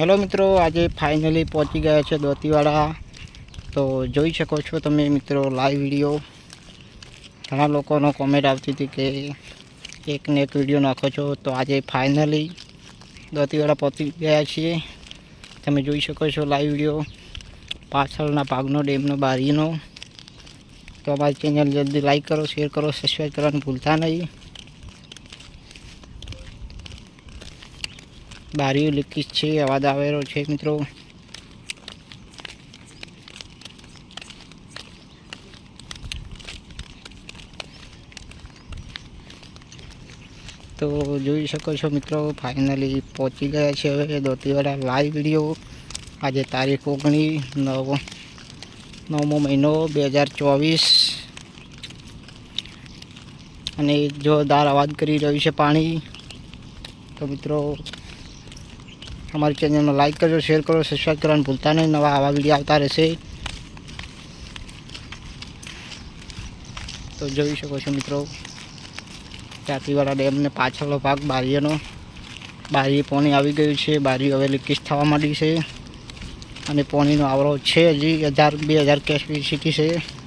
Hello મિત્રો, આજે finally પહોંચી ગયા છે દોતીવાળા તો જોઈ શકો છો તમે મિત્રો લાઈવ વીડિયો ઘણા લોકોનો કોમેન્ટ આવતી હતી કે એક ને એક વીડિયો નાખો છો. તો આજે ફાઇનલી દોતીવાળા પહોંચી ગયા છીએ. તમે જોઈ શકો છો લાઈવ વીડિયો પાછળના ભાગનો, ડેમનો, બારીનો. તો અમારી ચેનલ જલ્દી લાઈક કરો શેર કરો સબસ્ક્રાઈબ કરવાનું ભૂલતા નહીં. બારીઓ લીકેજ છે, અવાજ આવેલો છે મિત્રો. તો જોઈ શકો છો મિત્રો ફાઇનલી પહોંચી ગયા છે હવે દોતીવાડા લાઈવ વીડિયો આજે તારીખ ઓગણી નવ, નવમો મહિનો બે હજાર ચોવીસ. અને જોરદાર અવાજ કરી રહ્યું છે પાણી, તો મિત્રો અમારી ચેનલને લાઇક કરજો, શેર કરો સબસ્ક્રાઈબ કરવાનું ભૂલતા નહીં. નવા આવા વીડિયો આવતા રહેશે. તો જોઈ શકો છો મિત્રો ચાતીવાળા ડેમને પાછળનો ભાગ, બારીઓનો. બારી પોણી આવી ગયું છે. બારી હવે લીકેજ થવા માંડી છે. અને પોણીનો આવરો છે હજી. હજાર, બે હજાર કેપેસિટી છે.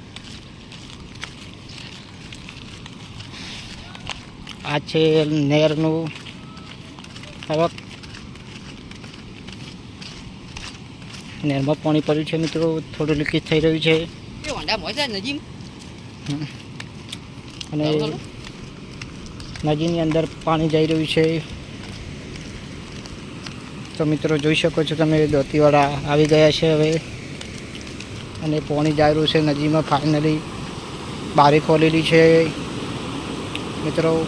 આ છે નેરનું આવક નહેરમાં પાણી પડ્યું છે મિત્રો થોડું લીકેજ થઈ રહ્યું છે. અને નદીની અંદર પાણી જઈ રહ્યું છે. તો મિત્રો જોઈ શકો છો તમે દોતીવાળા આવી ગયા છે હવે. અને પાણી જઈ રહ્યું છે નદીમાં ફાઇનલી બારી ખોલેલી છે. મિત્રો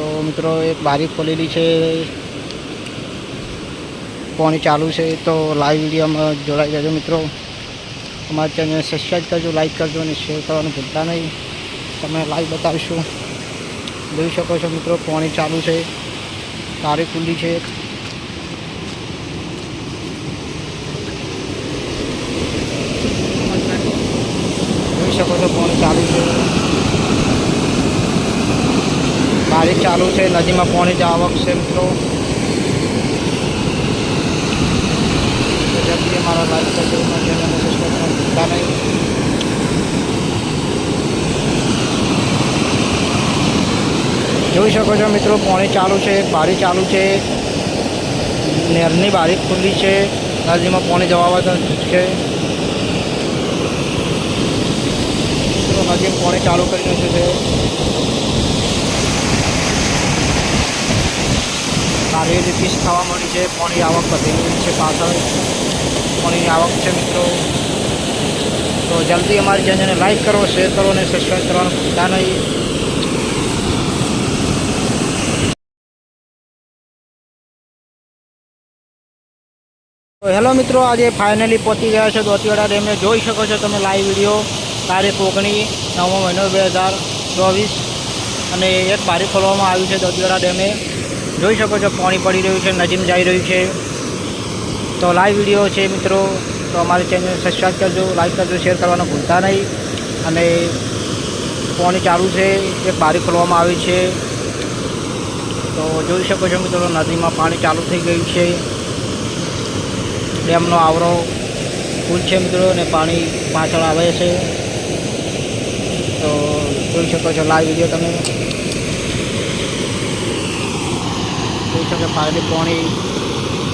તો મિત્રો, એક બારી ખોલેલી છે. પાણી ચાલુ છે, તો લાઈવ વિડીયોમાં જોડાઈ જજો મિત્રો. અમારા ચેનલને સબસ્ક્રાઈબ કરજો લાઈક કરજો અને શેર કરવાનું ભૂલતા નહીં. તમે લાઈવ બતાવીશું. જોઈ શકો છો મિત્રો, પાણી ચાલુ છે. તારી ખુલ્લી છે જોઈ શકો છો પાણી ચાલુ છે બારીક ચાલુ છે, નદીમાં પાણી જ આવક છે મિત્રો. મારા લાઈફ નહીં. જોઈ શકો છો મિત્રો, પાણી ચાલુ છે બારી ચાલુ છે. નહેરની બારી ખુલ્લી છે. નદીમાં પાણી જવા છે. નદીમાં પાણી ચાલુ કરી નાખ્યું છે. સારી લીકેજ થવા મળી છે. પાણી આવક વધી ગઈ છે પાછળ. પાણીની આવક છે મિત્રો. તો જલ્દી અમારી ચેનલને લાઈક કરો, શેર કરો અને સબસ્ક્રાઈબ કરવાનું ભૂલતા નહીં. હેલો મિત્રો, આજે ફાઇનલી પહોંચી ગયા છે દોતીવાડા ડેમે જોઈ શકો છો તમે લાઈવ વીડિયો તારીખ ઓગણી નવમો મહિનો બે હજાર ચોવીસ. અને એક બારી ખોલવામાં આવ્યું છે દોતીવાડા ડેમે. જોઈ શકો છો, પાણી પડી રહ્યું છે, નજીમ જઈ રહ્યું છે. તો લાઈવ વીડિયો છે મિત્રો, તો અમારી ચેનલ સબસ્ક્રાઈબ કરજો લાઈક કરજો શેર કરવાનું ભૂલતા નહીં. અને પાણી ચાલુ છે એ બારી ખોલવામાં આવી છે. તો જોઈ શકો છો મિત્રો, નદીમાં પાણી ચાલુ થઈ ગયું છે. ડેમનો આવરો ફૂલ છે મિત્રો, અને પાણી પાછળ આવે છે. તો જોઈ શકો છો લાઈવ વીડિયો તમે. જોઈ કે પાણી પોણી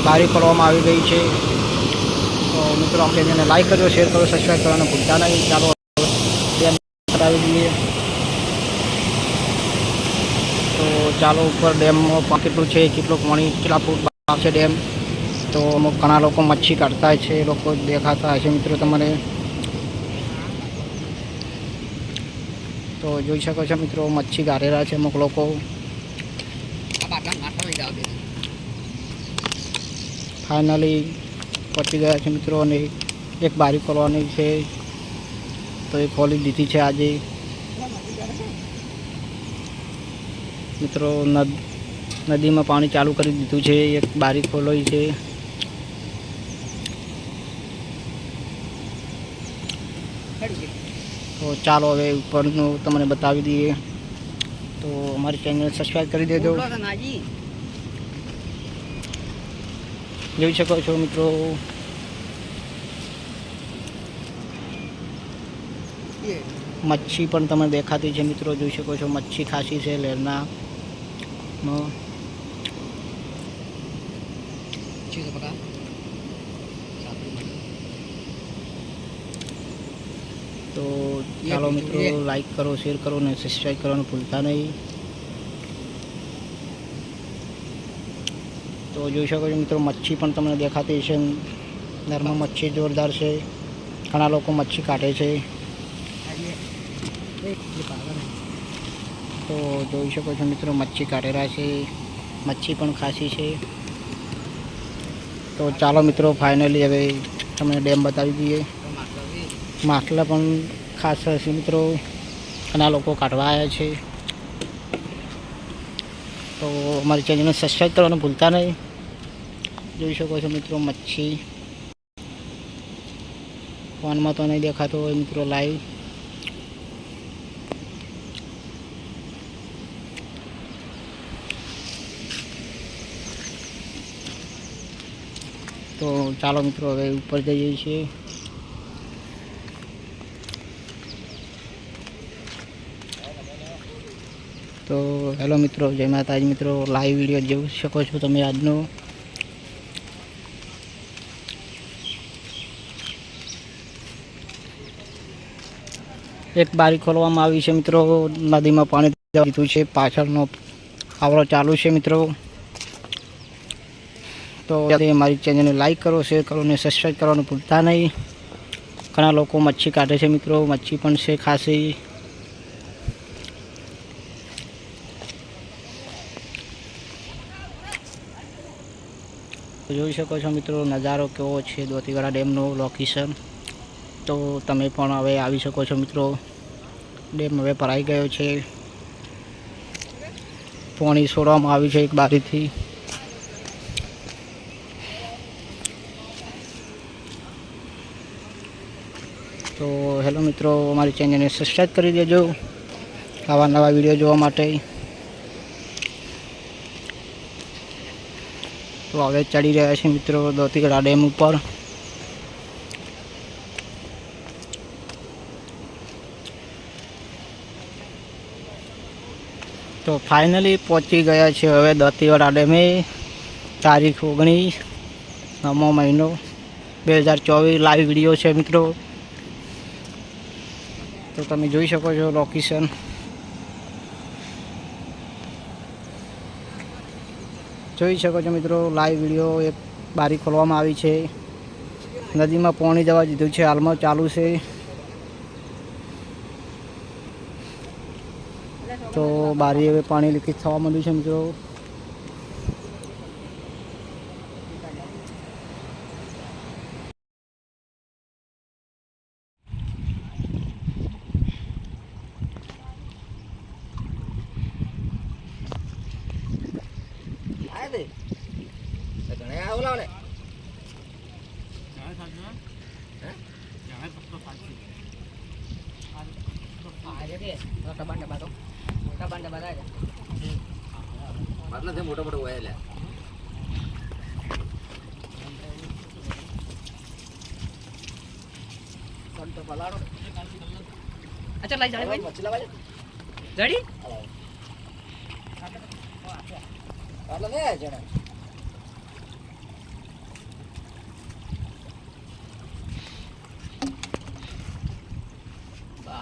બારી ખોલવામાં આવી ગઈ છે. તો મિત્રો આપણે એને લાઈક કરજો શેર કરો સબસ્ક્રાઈબ કરવાનું ભૂલતા નહીં, ચાલો કરાવી દઈએ. તો ચાલો, ઉપર ડેમમાં કેટલું છે, કેટલું પાણી કેટલા ફૂટ આવશે છે ડેમ તો અમુક ઘણા લોકો મચ્છી કાઢતા છે, એ લોકો દેખાતા હશે મિત્રો તમને. તો જોઈ શકો છો મિત્રો, મચ્છી કાઢેલા છે અમુક લોકો આ બાટલા માથા લઈ જાવ દે ફાઇનલી પહોંચી ગયા છે મિત્રો અને એક બારી ખોલવાની છે. તો એ ખોલી દીધી છે આજે. મિત્રો, નદ, નદીમાં પાણી ચાલુ કરી દીધું છે. એક બારી ખોલાઈ છે. તો ચાલો હવે ઉપરનું તમને બતાવી દઈએ. તો અમારી ચેનલ સબસ્ક્રાઈબ કરી દેજો. જોઈ શકો છો મિત્રો. મચ્છી પણ તમે દેખાતી છે મિત્રો જોઈ શકો છો. મચ્છી ખાસી છે લેરના. તો ચાલો મિત્રો લાઈક કરો શેર કરો ને સબસ્ક્રાઈબ કરવાનું ભૂલતા નહીં. તો જોઈ શકો છો મિત્રો, મચ્છી પણ તમને દેખાતી છે નરમાં મચ્છી જોરદાર છે. ઘણા લોકો મચ્છી કાઢે છે. તો જોઈ શકો છો મિત્રો, મચ્છી કાઢેલા છે. મચ્છી પણ ખાસી છે. તો ચાલો મિત્રો ફાઇનલી હવે તમને ડેમ બતાવી દઈએ. માછલા પણ ખાસ હશે મિત્રો. ઘણા લોકો કાઢવા આવ્યા છે. તો અમારી ચેનલને સબસ્ક્રાઈબ કરવાનું ભૂલતા નહીં. જોઈ શકો છો મિત્રો, મચ્છી. ફોનમાં તો નહીં દેખાતો હોય મિત્રો લાઈવ તો ચાલો મિત્રો, હવે ઉપર જઈએ છીએ. તો હેલો મિત્રો, જય માતાજી મિત્રો લાઈવ વીડિયો જોઈ શકો છો તમે આજનો. એક બારી ખોલવામાં આવી છે મિત્રો. નદીમાં પાણી દીધું છે. પાછળનો આવડો ચાલુ છે મિત્રો. તો મારી ચેનલને લાઇક કરો શેર કરો ને સબસ્ક્રાઈબ કરવાનું ભૂલતા નહીં. ઘણા લોકો મચ્છી કાઢે છે મિત્રો. મચ્છી પણ છે ખાસી. જોઈ શકો છો મિત્રો નજારો કેવો છે દોતીવાડા ડેમનો લોકેશન તો તમે પણ હવે આવી શકો છો મિત્રો. ડેમ હવે ભરાઈ ગયો છે. પાણી છોડવામાં આવ્યું છે એક બારીથી. તો હેલો મિત્રો, અમારી ચેનલને સબસ્ક્રાઈબ કરી દેજો. આવા નવા વીડિયો જોવા માટે. તો હવે ચડી રહ્યા છે મિત્રો દોતીગડા ડેમ ઉપર. તો ફાઇનલી પહોંચી ગયા છે હવે દતીવાડા ડેમે તારીખ ઓગણીસ, નવમો મહિનો, બે હજાર ચોવીસ લાઈવ વીડિયો છે મિત્રો. તો તમે જોઈ શકો છો લોકેશન જોઈ શકો છો મિત્રો લાઈવ વીડિયો એક બારી ખોલવામાં આવી છે. નદીમાં પાણી જવા દીધું છે, હાલમાં ચાલુ છે તો બારી હવે પાણી લીકેજ થવા માંડ્યું છે મિત્રો. ઘણા આવું લાવ અચ્છા લઈ જાણે ભાઈ જડી આટલો ને જણા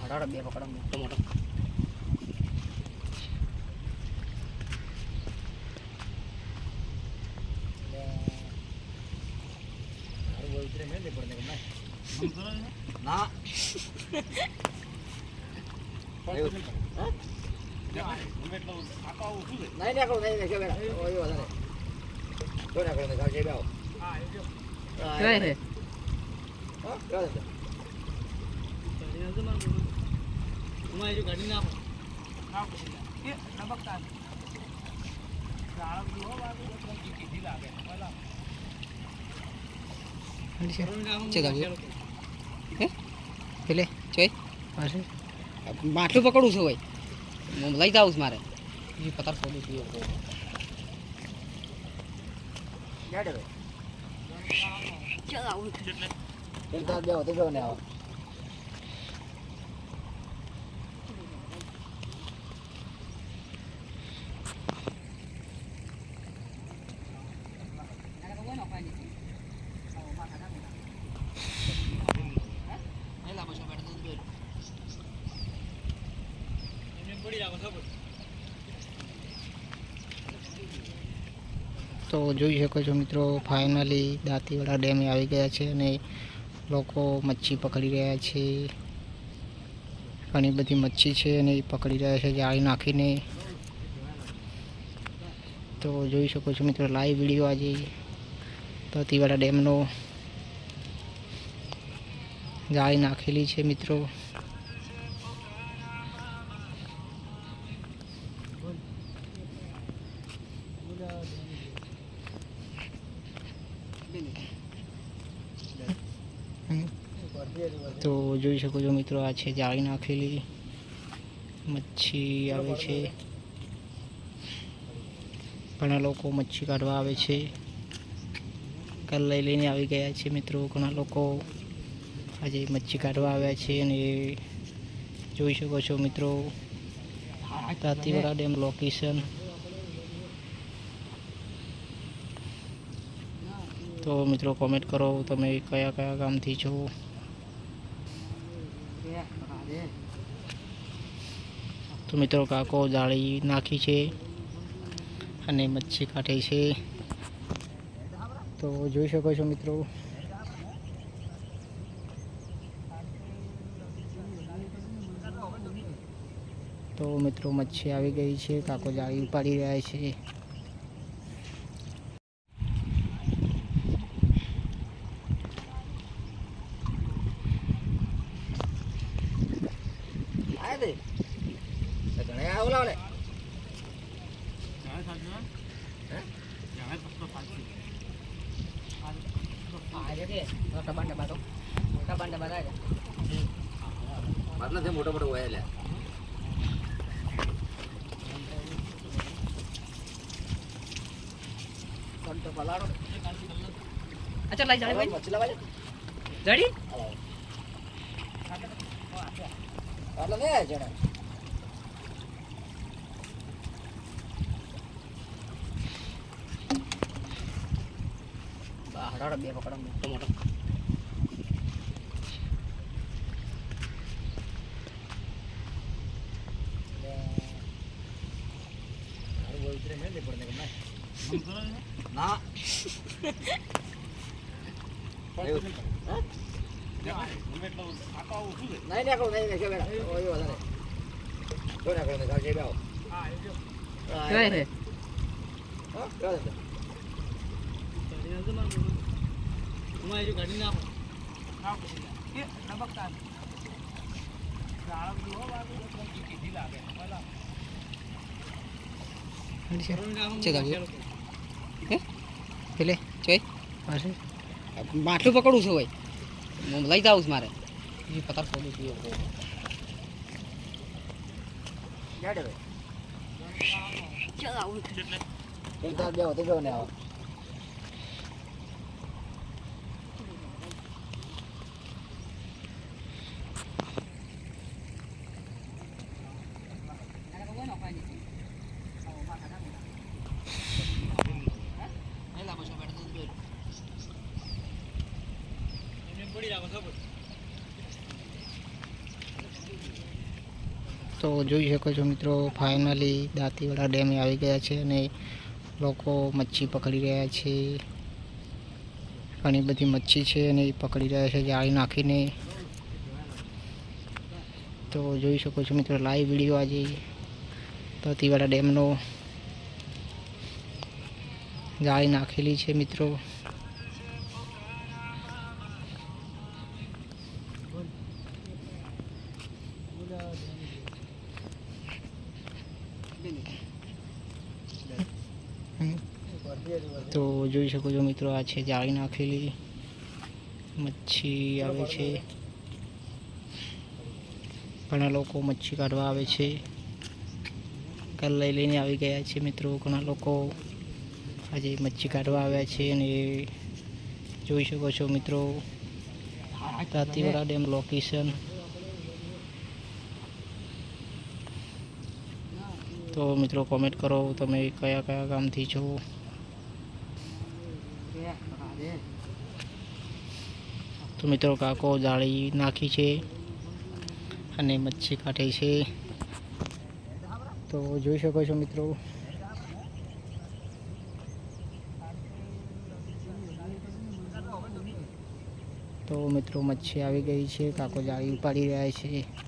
હડાડો બે પકડો મોટો મોટો ના નહીં નાખો નહીં નાખો બેટા ઓય વધારે જો નાખો ને ગાજે બેઓ હા એ રે હા ગાજે પેલે જોઈ. પાસે માટલું પકડું છું ભાઈ. હું લઈ જાઉં છું મારે. બીજું પતાર ફોડી છું. તાર બેહો તે બેહો તો જોઈ શકો છો મિત્રો ફાઇનલી દાંતીવાડા ડેમે આવી ગયા છે અને લોકો મચ્છી પકડી રહ્યા છે. ઘણી બધી મચ્છી છે અને એ પકડી રહ્યા છે જાળી નાખીને. તો જોઈ શકો છો મિત્રો લાઈવ વીડિયો આજે દાંતીવાડા ડેમનો જાળી નાખેલી છે મિત્રો. મિત્રો, આ છે જાળી નાખેલી મચ્છી આવે છે. ઘણા લોકો મચ્છી કાઢવા આવે છે. કલ લઈ લઈને આવી ગયા છે મિત્રો, ઘણા લોકો આજે મચ્છી કાઢવા આવ્યા છે અને જોઈ શકો છો મિત્રો, તાતીવાડા ડેમ લોકેશન તો મિત્રો કોમેન્ટ કરો તમે કયા કયા ગામથી છો? તો મિત્રો કાકો જાળી નાખી છે અને મચ્છી કાઢે છે. તો જોઈ શકો છો મિત્રો. તો મિત્રો મચ્છી આવી ગઈ છે, કાકો જાળી ઉપાડી રહ્યા છે આય તે તો ઘણે આવો લાવ ને માટલા છે મોટો મોટો હોય લે કંટો અચ્છા લઈ જાણી ભાઈ. જડી માટલા ને જણા? હડાડો બે પકડા. મોટો મોટો ના નહીં નાખો નહીં. નાખો વધારે નાખો કઈ રે હા કેવા છે. છે ગાડી. હે? પેલે ચોઈ પાસે માટલું પકડું છું ભાઈ. હું લઈ જાઉં મારે. એ પતાર ફોડી પીવો ક્યાં ડરે એક તાર બેહો તે બેહો ને આવો. જોઈ શકો છો મિત્રો ફાઇનલી દાંતીવાડા ડેમે આવી ગયા છે અને લોકો મચ્છી પકડી રહ્યા છે. ઘણી બધી મચ્છી છે અને એ પકડી રહ્યા છે, જાળી નાખીને. તો જોઈ શકો છો મિત્રો લાઈવ વીડિયો આજે દાંતીવાડા ડેમનો જાળી નાખેલી છે મિત્રો. તો જોઈ શકો છો મિત્રો, આ છે જાળી નાખેલી. મચ્છી આવે છે. ઘણા લોકો મચ્છી કાઢવા આવે છે. સાયકલ લઈ લઈને આવી ગયા છે મિત્રો, ઘણા લોકો આજે મચ્છી કાઢવા આવ્યા છે અને જોઈ શકો છો મિત્રો, તાતીવાડા ડેમ લોકેશન તો મિત્રો કોમેન્ટ કરો તમે કયા કયા ગામથી છો? તો મિત્રો કાકો જાળી નાખી છે અને મચ્છી કાઢે છે. તો જોઈ શકો છો મિત્રો. તો મિત્રો મચ્છી આવી ગઈ છે, કાકો જાળી ઉપાડી રહ્યા છે.